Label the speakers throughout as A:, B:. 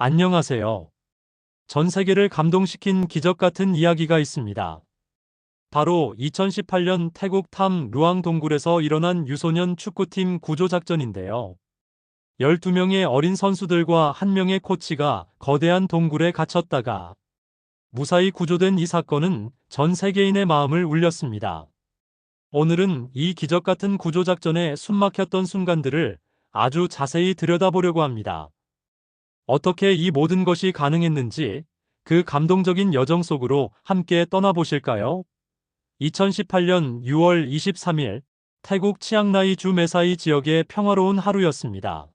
A: 안녕하세요. 전 세계를 감동시킨 기적 같은 이야기가 있습니다. 바로 2018년 태국 탐 루앙 동굴에서 일어난 유소년 축구팀 구조작전인데요. 12명의 어린 선수들과 1명의 코치가 거대한 동굴에 갇혔다가 무사히 구조된 이 사건은 전 세계인의 마음을 울렸습니다. 오늘은 이 기적 같은 구조작전에 숨막혔던 순간들을 아주 자세히 들여다보려고 합니다. 어떻게 이 모든 것이 가능했는지 그 감동적인 여정 속으로 함께 떠나보실까요? 2018년 6월 23일 태국 치앙라이 주 메사이 지역의 평화로운 하루였습니다.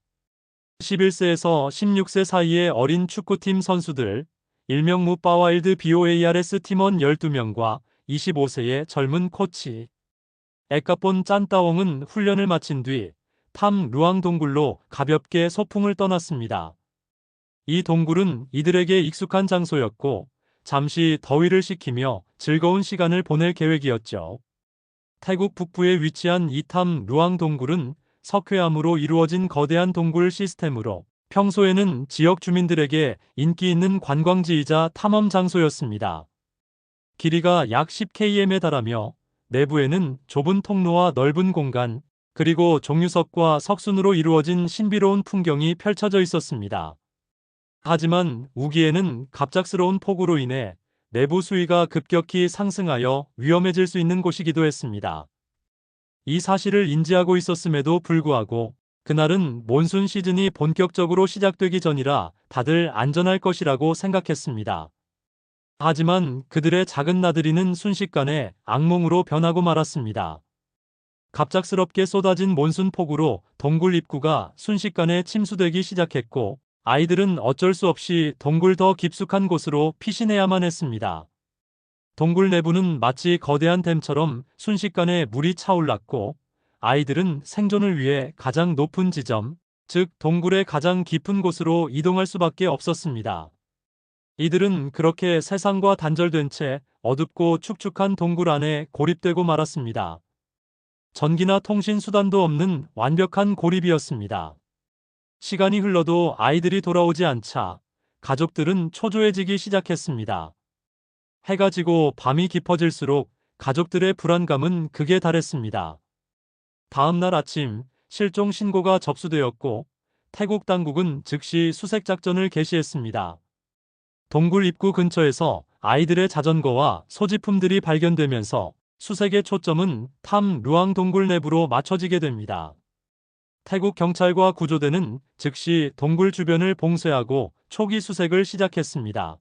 A: 11세에서 16세 사이의 어린 축구팀 선수들, 일명 무빠와일드 BOARS 팀원 12명과 25세의 젊은 코치. 에카폰 짠따옹은 훈련을 마친 뒤탐 루앙 동굴로 가볍게 소풍을 떠났습니다. 이 동굴은 이들에게 익숙한 장소였고 잠시 더위를 식히며 즐거운 시간을 보낼 계획이었죠. 태국 북부에 위치한 이탐 루앙 동굴은 석회암으로 이루어진 거대한 동굴 시스템으로 평소에는 지역 주민들에게 인기 있는 관광지이자 탐험 장소였습니다. 길이가 약 10km에 달하며 내부에는 좁은 통로와 넓은 공간, 그리고 종유석과 석순으로 이루어진 신비로운 풍경이 펼쳐져 있었습니다. 하지만 우기에는 갑작스러운 폭우로 인해 내부 수위가 급격히 상승하여 위험해질 수 있는 곳이기도 했습니다. 이 사실을 인지하고 있었음에도 불구하고 그날은 몬순 시즌이 본격적으로 시작되기 전이라 다들 안전할 것이라고 생각했습니다. 하지만 그들의 작은 나들이는 순식간에 악몽으로 변하고 말았습니다. 갑작스럽게 쏟아진 몬순 폭우로 동굴 입구가 순식간에 침수되기 시작했고 아이들은 어쩔 수 없이 동굴 더 깊숙한 곳으로 피신해야만 했습니다. 동굴 내부는 마치 거대한 댐처럼 순식간에 물이 차올랐고 아이들은 생존을 위해 가장 높은 지점, 즉 동굴의 가장 깊은 곳으로 이동할 수밖에 없었습니다. 이들은 그렇게 세상과 단절된 채 어둡고 축축한 동굴 안에 고립되고 말았습니다. 전기나 통신 수단도 없는 완벽한 고립이었습니다. 시간이 흘러도 아이들이 돌아오지 않자 가족들은 초조해지기 시작했습니다. 해가 지고 밤이 깊어질수록 가족들의 불안감은 극에 달했습니다. 다음 날 아침 실종 신고가 접수되었고 태국 당국은 즉시 수색 작전을 개시했습니다. 동굴 입구 근처에서 아이들의 자전거와 소지품들이 발견되면서 수색의 초점은 탐 루앙 동굴 내부로 맞춰지게 됩니다. 태국 경찰과 구조대는 즉시 동굴 주변을 봉쇄하고 초기 수색을 시작했습니다.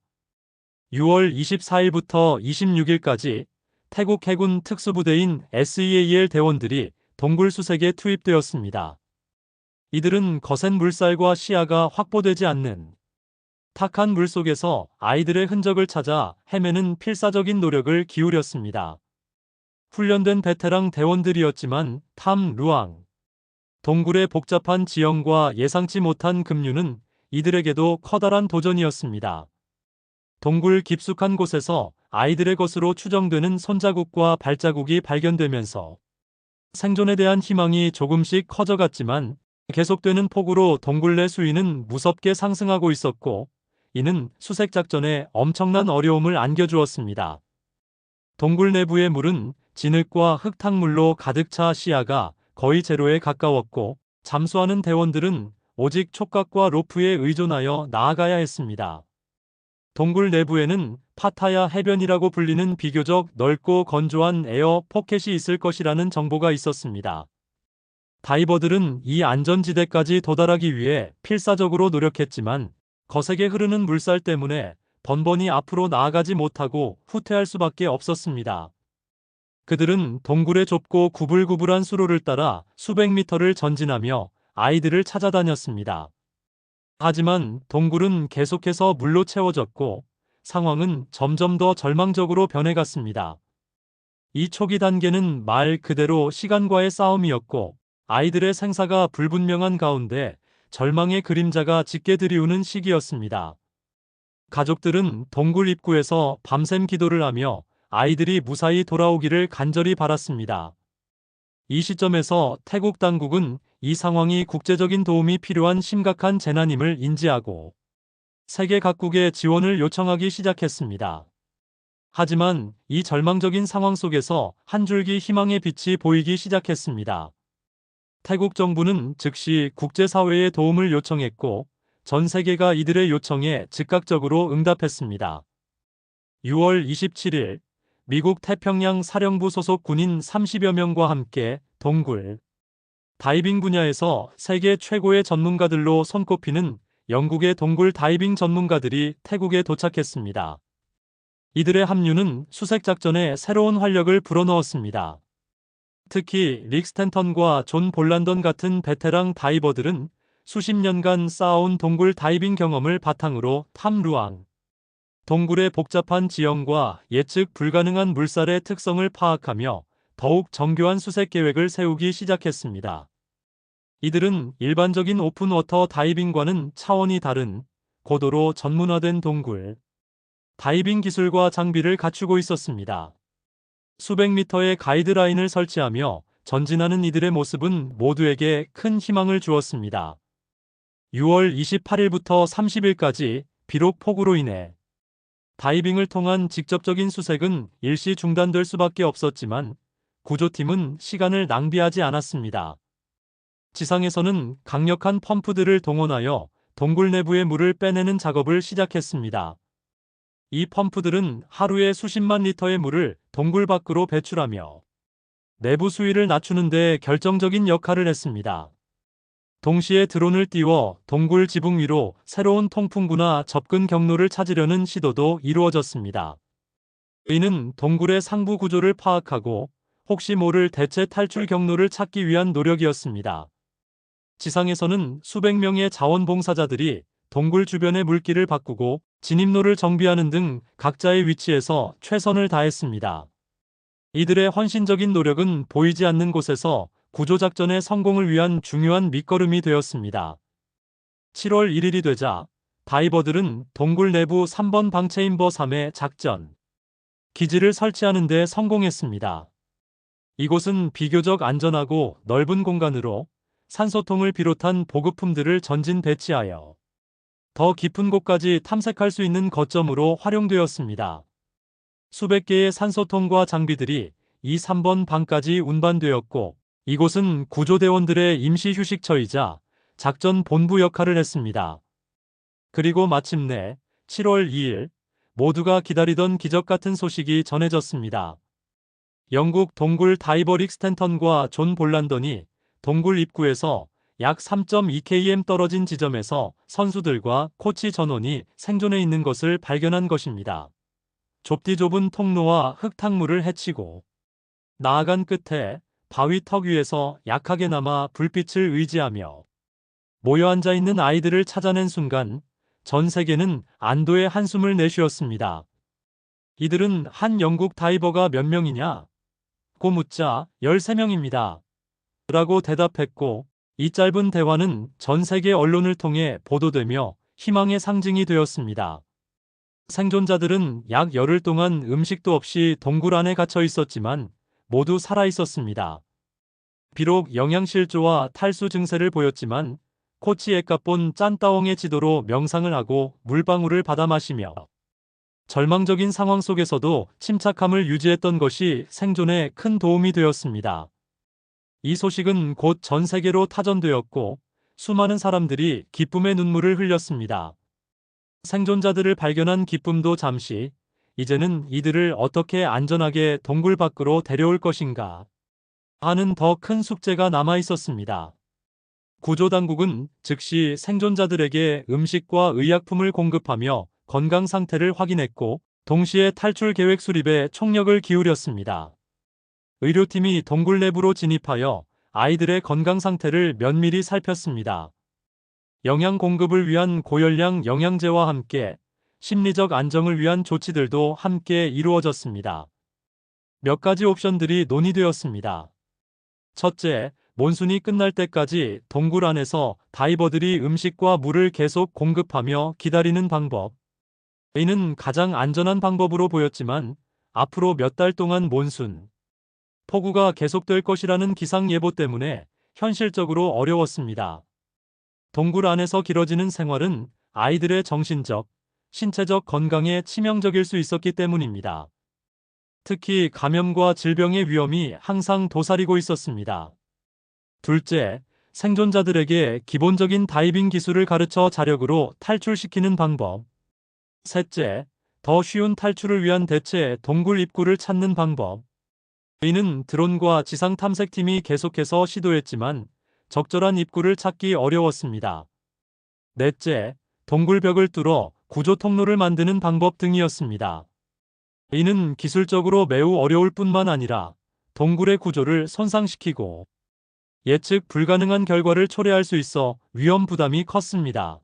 A: 6월 24일부터 26일까지 태국 해군 특수부대인 SEAL 대원들이 동굴 수색에 투입되었습니다. 이들은 거센 물살과 시야가 확보되지 않는 탁한 물 속에서 아이들의 흔적을 찾아 헤매는 필사적인 노력을 기울였습니다. 훈련된 베테랑 대원들이었지만 탐 루앙. 동굴의 복잡한 지형과 예상치 못한 급류는 이들에게도 커다란 도전이었습니다. 동굴 깊숙한 곳에서 아이들의 것으로 추정되는 손자국과 발자국이 발견되면서 생존에 대한 희망이 조금씩 커져갔지만 계속되는 폭우로 동굴 내 수위는 무섭게 상승하고 있었고 이는 수색 작전에 엄청난 어려움을 안겨주었습니다. 동굴 내부의 물은 진흙과 흙탕물로 가득 차 시야가 거의 제로에 가까웠고 잠수하는 대원들은 오직 촉각과 로프에 의존하여 나아가야 했습니다. 동굴 내부에는 파타야 해변이라고 불리는 비교적 넓고 건조한 에어 포켓이 있을 것이라는 정보가 있었습니다. 다이버들은 이 안전지대까지 도달하기 위해 필사적으로 노력했지만 거세게 흐르는 물살 때문에 번번이 앞으로 나아가지 못하고 후퇴할 수밖에 없었습니다. 그들은 동굴의 좁고 구불구불한 수로를 따라 수백 미터를 전진하며 아이들을 찾아다녔습니다. 하지만 동굴은 계속해서 물로 채워졌고 상황은 점점 더 절망적으로 변해갔습니다. 이 초기 단계는 말 그대로 시간과의 싸움이었고 아이들의 생사가 불분명한 가운데 절망의 그림자가 짙게 드리우는 시기였습니다. 가족들은 동굴 입구에서 밤샘 기도를 하며 아이들이 무사히 돌아오기를 간절히 바랐습니다. 이 시점에서 태국 당국은 이 상황이 국제적인 도움이 필요한 심각한 재난임을 인지하고 세계 각국에 지원을 요청하기 시작했습니다. 하지만 이 절망적인 상황 속에서 한 줄기 희망의 빛이 보이기 시작했습니다. 태국 정부는 즉시 국제사회의 도움을 요청했고 전 세계가 이들의 요청에 즉각적으로 응답했습니다. 6월 27일 미국 태평양 사령부 소속 군인 30여 명과 함께 동굴 다이빙 분야에서 세계 최고의 전문가들로 손꼽히는 영국의 동굴 다이빙 전문가들이 태국에 도착했습니다. 이들의 합류는 수색 작전에 새로운 활력을 불어넣었습니다. 특히 릭 스탠턴과 존 볼란던 같은 베테랑 다이버들은 수십 년간 쌓아온 동굴 다이빙 경험을 바탕으로 탐루앙 동굴의 복잡한 지형과 예측 불가능한 물살의 특성을 파악하며 더욱 정교한 수색 계획을 세우기 시작했습니다. 이들은 일반적인 오픈워터 다이빙과는 차원이 다른 고도로 전문화된 동굴 다이빙 기술과 장비를 갖추고 있었습니다. 수백 미터의 가이드라인을 설치하며 전진하는 이들의 모습은 모두에게 큰 희망을 주었습니다. 6월 28일부터 30일까지 비록 폭우로 인해 다이빙을 통한 직접적인 수색은 일시 중단될 수밖에 없었지만 구조팀은 시간을 낭비하지 않았습니다. 지상에서는 강력한 펌프들을 동원하여 동굴 내부의 물을 빼내는 작업을 시작했습니다. 이 펌프들은 하루에 수십만 리터의 물을 동굴 밖으로 배출하며 내부 수위를 낮추는 데 결정적인 역할을 했습니다. 동시에 드론을 띄워 동굴 지붕 위로 새로운 통풍구나 접근 경로를 찾으려는 시도도 이루어졌습니다. 이는 동굴의 상부 구조를 파악하고 혹시 모를 대체 탈출 경로를 찾기 위한 노력이었습니다. 지상에서는 수백 명의 자원봉사자들이 동굴 주변의 물길을 바꾸고 진입로를 정비하는 등 각자의 위치에서 최선을 다했습니다. 이들의 헌신적인 노력은 보이지 않는 곳에서 구조작전의 성공을 위한 중요한 밑거름이 되었습니다. 7월 1일이 되자 다이버들은 동굴 내부 3번 방체인버 3의 작전 기지를 설치하는 데 성공했습니다. 이곳은 비교적 안전하고 넓은 공간으로 산소통을 비롯한 보급품들을 전진 배치하여 더 깊은 곳까지 탐색할 수 있는 거점으로 활용되었습니다. 수백 개의 산소통과 장비들이 이 3번 방까지 운반되었고 이곳은 구조대원들의 임시 휴식처이자 작전 본부 역할을 했습니다. 그리고 마침내 7월 2일 모두가 기다리던 기적 같은 소식이 전해졌습니다. 영국 동굴 다이버릭 스탠턴과 존 볼란던이 동굴 입구에서 약 3.2km 떨어진 지점에서 선수들과 코치 전원이 생존해 있는 것을 발견한 것입니다. 좁디 좁은 통로와 흙탕물을 헤치고 나아간 끝에 바위 턱 위에서 약하게 남아 불빛을 의지하며 모여 앉아 있는 아이들을 찾아낸 순간 전 세계는 안도의 한숨을 내쉬었습니다. 이들은 한 영국 다이버가 몇 명이냐? 고 묻자 13명입니다. 라고 대답했고 이 짧은 대화는 전 세계 언론을 통해 보도되며 희망의 상징이 되었습니다. 생존자들은 약 열흘 동안 음식도 없이 동굴 안에 갇혀 있었지만 모두 살아 있었습니다. 비록 영양실조와 탈수 증세를 보였지만 코치 에까본 짠따옹의 지도로 명상을 하고 물방울을 받아 마시며 절망적인 상황 속에서도 침착함을 유지했던 것이 생존에 큰 도움이 되었습니다. 이 소식은 곧 전 세계로 타전되었고 수많은 사람들이 기쁨의 눈물을 흘렸습니다. 생존자들을 발견한 기쁨도 잠시, 이제는 이들을 어떻게 안전하게 동굴 밖으로 데려올 것인가 하는 더 큰 숙제가 남아 있었습니다. 구조당국은 즉시 생존자들에게 음식과 의약품을 공급하며 건강 상태를 확인했고 동시에 탈출 계획 수립에 총력을 기울였습니다. 의료팀이 동굴 내부로 진입하여 아이들의 건강 상태를 면밀히 살폈습니다. 영양 공급을 위한 고열량 영양제와 함께 심리적 안정을 위한 조치들도 함께 이루어졌습니다. 몇 가지 옵션들이 논의되었습니다. 첫째, 몬순이 끝날 때까지 동굴 안에서 다이버들이 음식과 물을 계속 공급하며 기다리는 방법. 이는 가장 안전한 방법으로 보였지만 앞으로 몇 달 동안 몬순, 폭우가 계속될 것이라는 기상 예보 때문에 현실적으로 어려웠습니다. 동굴 안에서 길어지는 생활은 아이들의 정신적, 신체적 건강에 치명적일 수 있었기 때문입니다. 특히 감염과 질병의 위험이 항상 도사리고 있었습니다. 둘째, 생존자들에게 기본적인 다이빙 기술을 가르쳐 자력으로 탈출시키는 방법. 셋째, 더 쉬운 탈출을 위한 대체 동굴 입구를 찾는 방법. 이는 드론과 지상 탐색팀이 계속해서 시도했지만 적절한 입구를 찾기 어려웠습니다. 넷째, 동굴벽을 뚫어 구조 통로를 만드는 방법 등이었습니다. 이는 기술적으로 매우 어려울 뿐만 아니라 동굴의 구조를 손상시키고 예측 불가능한 결과를 초래할 수 있어 위험 부담이 컸습니다.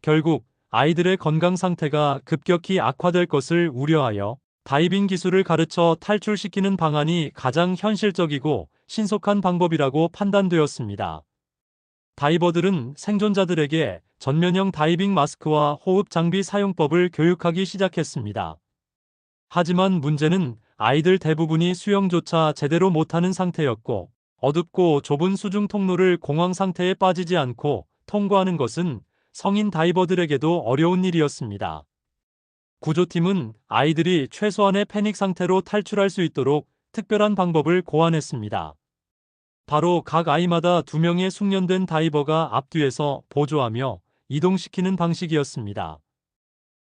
A: 결국 아이들의 건강 상태가 급격히 악화될 것을 우려하여 다이빙 기술을 가르쳐 탈출시키는 방안이 가장 현실적이고 신속한 방법이라고 판단되었습니다. 다이버들은 생존자들에게 전면형 다이빙 마스크와 호흡 장비 사용법을 교육하기 시작했습니다. 하지만 문제는 아이들 대부분이 수영조차 제대로 못하는 상태였고 어둡고 좁은 수중 통로를 공황 상태에 빠지지 않고 통과하는 것은 성인 다이버들에게도 어려운 일이었습니다. 구조팀은 아이들이 최소한의 패닉 상태로 탈출할 수 있도록 특별한 방법을 고안했습니다. 바로 각 아이마다 두 명의 숙련된 다이버가 앞뒤에서 보조하며 이동시키는 방식이었습니다.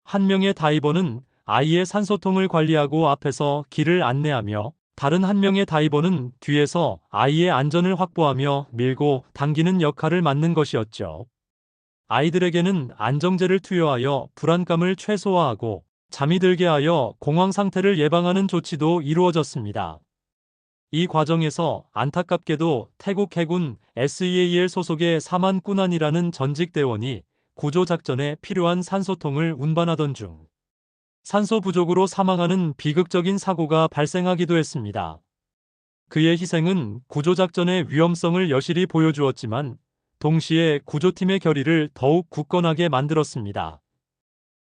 A: 한 명의 다이버는 아이의 산소통을 관리하고 앞에서 길을 안내하며 다른 한 명의 다이버는 뒤에서 아이의 안전을 확보하며 밀고 당기는 역할을 맡는 것이었죠. 아이들에게는 안정제를 투여하여 불안감을 최소화하고 잠이 들게 하여 공황 상태를 예방하는 조치도 이루어졌습니다. 이 과정에서 안타깝게도 태국 해군 SEAL 소속의 사만 꾸난이라는 전직 대원이 구조 작전에 필요한 산소통을 운반하던 중 산소 부족으로 사망하는 비극적인 사고가 발생하기도 했습니다. 그의 희생은 구조작전의 위험성을 여실히 보여주었지만 동시에 구조팀의 결의를 더욱 굳건하게 만들었습니다.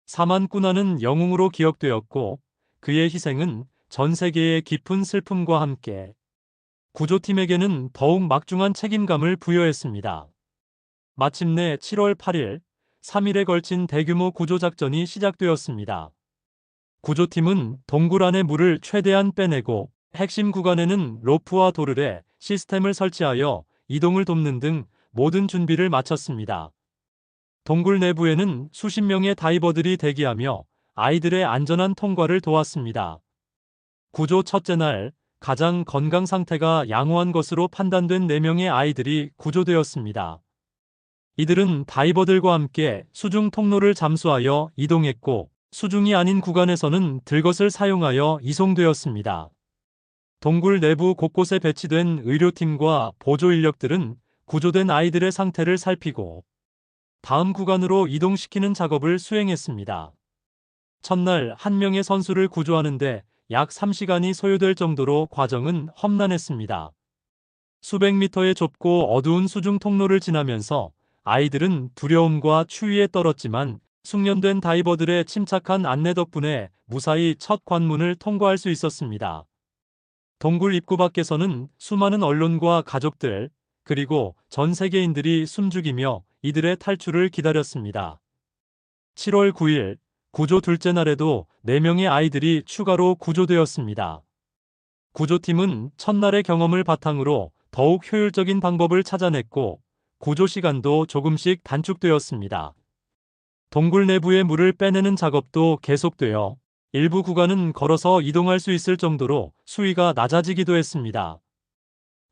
A: 사만 꾸나는 영웅으로 기억되었고 그의 희생은 전 세계의 깊은 슬픔과 함께 구조팀에게는 더욱 막중한 책임감을 부여했습니다. 마침내 7월 8일, 3일에 걸친 대규모 구조작전이 시작되었습니다. 구조팀은 동굴 안의 물을 최대한 빼내고 핵심 구간에는 로프와 도르래 시스템을 설치하여 이동을 돕는 등 모든 준비를 마쳤습니다. 동굴 내부에는 수십 명의 다이버들이 대기하며 아이들의 안전한 통과를 도왔습니다. 구조 첫째 날 가장 건강 상태가 양호한 것으로 판단된 4명의 아이들이 구조되었습니다. 이들은 다이버들과 함께 수중 통로를 잠수하여 이동했고 수중이 아닌 구간에서는 들것을 사용하여 이송되었습니다. 동굴 내부 곳곳에 배치된 의료팀과 보조 인력들은 구조된 아이들의 상태를 살피고 다음 구간으로 이동시키는 작업을 수행했습니다. 첫날 한 명의 선수를 구조하는데 약 3시간이 소요될 정도로 과정은 험난했습니다. 수백 미터의 좁고 어두운 수중 통로를 지나면서 아이들은 두려움과 추위에 떨었지만 숙련된 다이버들의 침착한 안내 덕분에 무사히 첫 관문을 통과할 수 있었습니다. 동굴 입구 밖에서는 수많은 언론과 가족들, 그리고 전 세계인들이 숨죽이며 이들의 탈출을 기다렸습니다. 7월 9일 구조 둘째 날에도 4명의 아이들이 추가로 구조되었습니다. 구조팀은 첫날의 경험을 바탕으로 더욱 효율적인 방법을 찾아냈고 구조 시간도 조금씩 단축되었습니다. 동굴 내부의 물을 빼내는 작업도 계속되어 일부 구간은 걸어서 이동할 수 있을 정도로 수위가 낮아지기도 했습니다.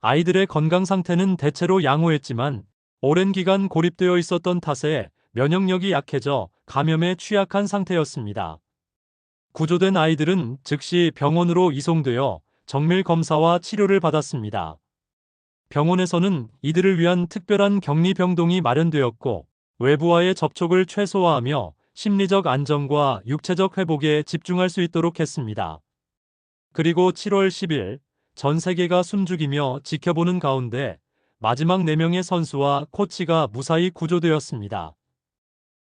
A: 아이들의 건강 상태는 대체로 양호했지만 오랜 기간 고립되어 있었던 탓에 면역력이 약해져 감염에 취약한 상태였습니다. 구조된 아이들은 즉시 병원으로 이송되어 정밀 검사와 치료를 받았습니다. 병원에서는 이들을 위한 특별한 격리 병동이 마련되었고 외부와의 접촉을 최소화하며 심리적 안정과 육체적 회복에 집중할 수 있도록 했습니다. 그리고 7월 10일 전 세계가 숨죽이며 지켜보는 가운데 마지막 4명의 선수와 코치가 무사히 구조되었습니다.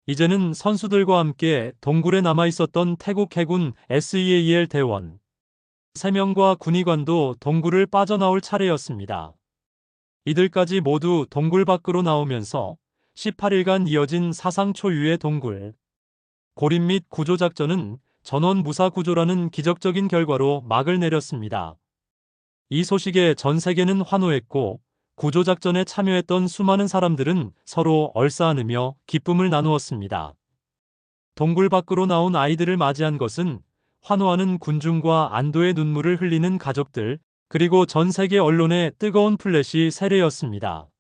A: 이제는 선수들과 함께 동굴에 남아 있었던 태국 해군 SEAL 대원 3명과 군의관도 동굴을 빠져나올 차례였습니다. 이들까지 모두 동굴 밖으로 나오면서 18일간 이어진 사상 초유의 동굴. 고립 및 구조 작전은 전원 무사 구조라는 기적적인 결과로 막을 내렸습니다. 이 소식에 전 세계는 환호했고 구조 작전에 참여했던 수많은 사람들은 서로 얼싸안으며 기쁨을 나누었습니다. 동굴 밖으로 나온 아이들을 맞이한 것은 환호하는 군중과 안도의 눈물을 흘리는 가족들, 그리고 전 세계 언론의 뜨거운 플래시 세례였습니다.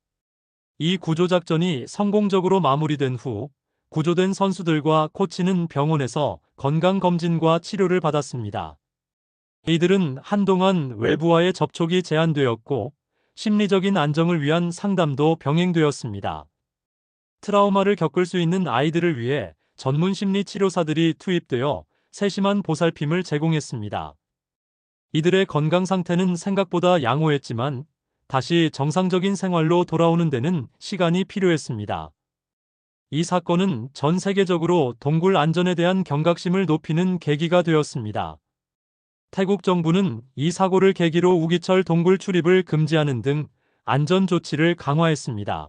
A: 이 구조작전이 성공적으로 마무리된 후 구조된 선수들과 코치는 병원에서 건강검진과 치료를 받았습니다. 이들은 한동안 외부와의 접촉이 제한되었고 심리적인 안정을 위한 상담도 병행되었습니다. 트라우마를 겪을 수 있는 아이들을 위해 전문 심리 치료사들이 투입되어 세심한 보살핌을 제공했습니다. 이들의 건강 상태는 생각보다 양호했지만 다시 정상적인 생활로 돌아오는 데는 시간이 필요했습니다. 이 사건은 전 세계적으로 동굴 안전에 대한 경각심을 높이는 계기가 되었습니다. 태국 정부는 이 사고를 계기로 우기철 동굴 출입을 금지하는 등 안전 조치를 강화했습니다.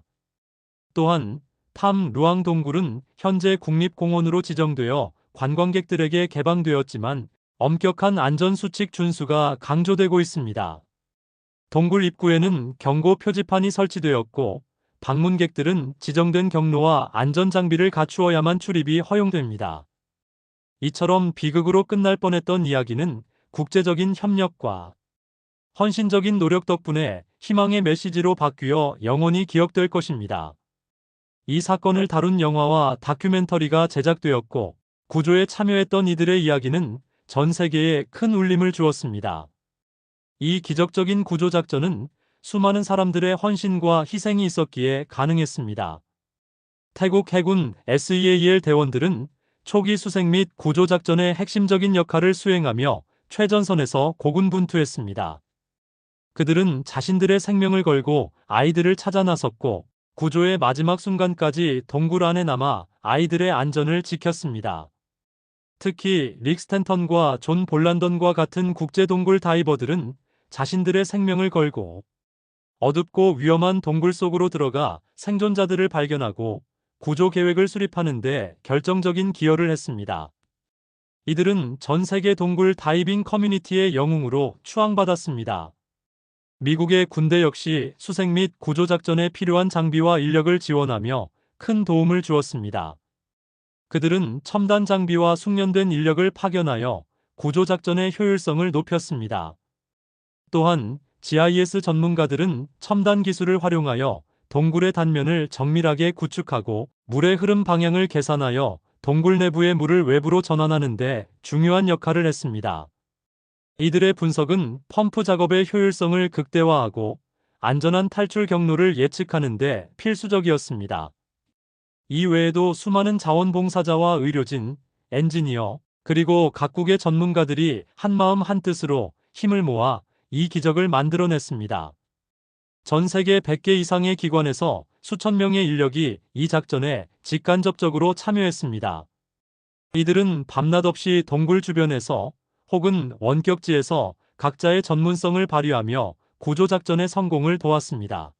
A: 또한 탐 루앙 동굴은 현재 국립공원으로 지정되어 관광객들에게 개방되었지만 엄격한 안전 수칙 준수가 강조되고 있습니다. 동굴 입구에는 경고 표지판이 설치되었고 방문객들은 지정된 경로와 안전장비를 갖추어야만 출입이 허용됩니다. 이처럼 비극으로 끝날 뻔했던 이야기는 국제적인 협력과 헌신적인 노력 덕분에 희망의 메시지로 바뀌어 영원히 기억될 것입니다. 이 사건을 다룬 영화와 다큐멘터리가 제작되었고 구조에 참여했던 이들의 이야기는 전 세계에 큰 울림을 주었습니다. 이 기적적인 구조작전은 수많은 사람들의 헌신과 희생이 있었기에 가능했습니다. 태국 해군 SEAL 대원들은 초기 수색 및 구조작전의 핵심적인 역할을 수행하며 최전선에서 고군분투했습니다. 그들은 자신들의 생명을 걸고 아이들을 찾아 나섰고 구조의 마지막 순간까지 동굴 안에 남아 아이들의 안전을 지켰습니다. 특히 릭 스탠턴과 존 볼란던과 같은 국제 동굴 다이버들은 자신들의 생명을 걸고 어둡고 위험한 동굴 속으로 들어가 생존자들을 발견하고 구조 계획을 수립하는데 결정적인 기여를 했습니다. 이들은 전 세계 동굴 다이빙 커뮤니티의 영웅으로 추앙받았습니다. 미국의 군대 역시 수색 및 구조작전에 필요한 장비와 인력을 지원하며 큰 도움을 주었습니다. 그들은 첨단 장비와 숙련된 인력을 파견하여 구조작전의 효율성을 높였습니다. 또한 GIS 전문가들은 첨단 기술을 활용하여 동굴의 단면을 정밀하게 구축하고 물의 흐름 방향을 계산하여 동굴 내부의 물을 외부로 전환하는 데 중요한 역할을 했습니다. 이들의 분석은 펌프 작업의 효율성을 극대화하고 안전한 탈출 경로를 예측하는 데 필수적이었습니다. 이 외에도 수많은 자원봉사자와 의료진, 엔지니어, 그리고 각국의 전문가들이 한마음 한뜻으로 힘을 모아 이 기적을 만들어냈습니다. 전 세계 100개 이상의 기관에서 수천 명의 인력이 이 작전에 직간접적으로 참여했습니다. 이들은 밤낮 없이 동굴 주변에서 혹은 원격지에서 각자의 전문성을 발휘하며 구조작전의 성공을 도왔습니다.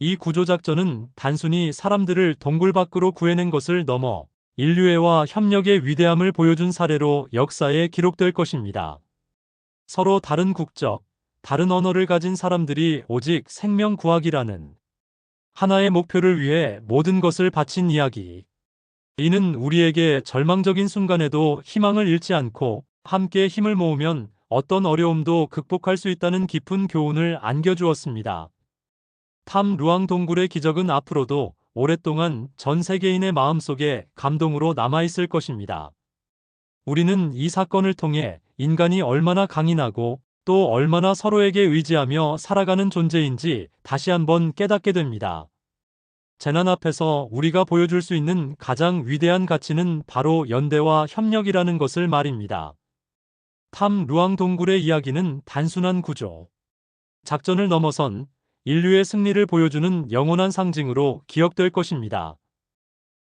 A: 이 구조작전은 단순히 사람들을 동굴 밖으로 구해낸 것을 넘어 인류애와 협력의 위대함을 보여준 사례로 역사에 기록될 것입니다. 서로 다른 국적, 다른 언어를 가진 사람들이 오직 생명 구하기라는 하나의 목표를 위해 모든 것을 바친 이야기. 이는 우리에게 절망적인 순간에도 희망을 잃지 않고 함께 힘을 모으면 어떤 어려움도 극복할 수 있다는 깊은 교훈을 안겨주었습니다. 탐 루앙 동굴의 기적은 앞으로도 오랫동안 전 세계인의 마음속에 감동으로 남아있을 것입니다. 우리는 이 사건을 통해 인간이 얼마나 강인하고 또 얼마나 서로에게 의지하며 살아가는 존재인지 다시 한번 깨닫게 됩니다. 재난 앞에서 우리가 보여줄 수 있는 가장 위대한 가치는 바로 연대와 협력이라는 것을 말입니다. 탐 루앙 동굴의 이야기는 단순한 구조. 작전을 넘어선 인류의 승리를 보여주는 영원한 상징으로 기억될 것입니다.